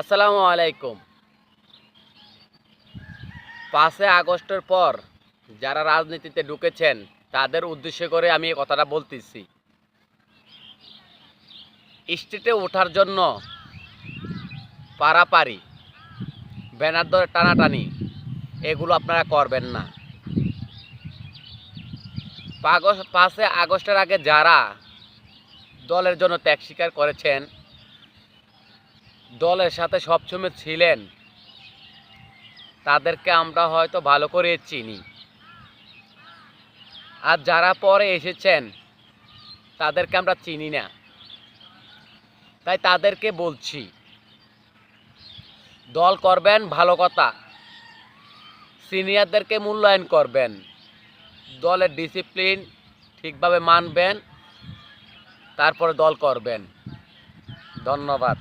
আসসালামু আলাইকুম। পাঁচে আগস্টের পর যারা রাজনীতিতে ঢুকেছেন, তাদের উদ্দেশ্য করে আমি এই কথাটা বলতেছি। স্টেটে ওঠার জন্য পারাপারি, ব্যানার ধরে টানাটানি, এগুলো আপনারা করবেন না। পাঁচে আগস্টের আগে যারা দলের জন্য ত্যাগ স্বীকার করেছেন দলের সাথে সবসময় ছিলেন। তাদেরকে আমরা হয়তো ভালো করে চিনি। আর যারা পরে এসেছেন, তাদেরকে আমরা চিনি না। তাই তাদেরকে বলছি, দল করবেন, ভালো কথা। সিনিয়রদেরকে মূল্যায়ন করবেন। দলের ডিসিপ্লিন ঠিকভাবে মানবেন। তারপরে দল করবেন। ধন্যবাদ।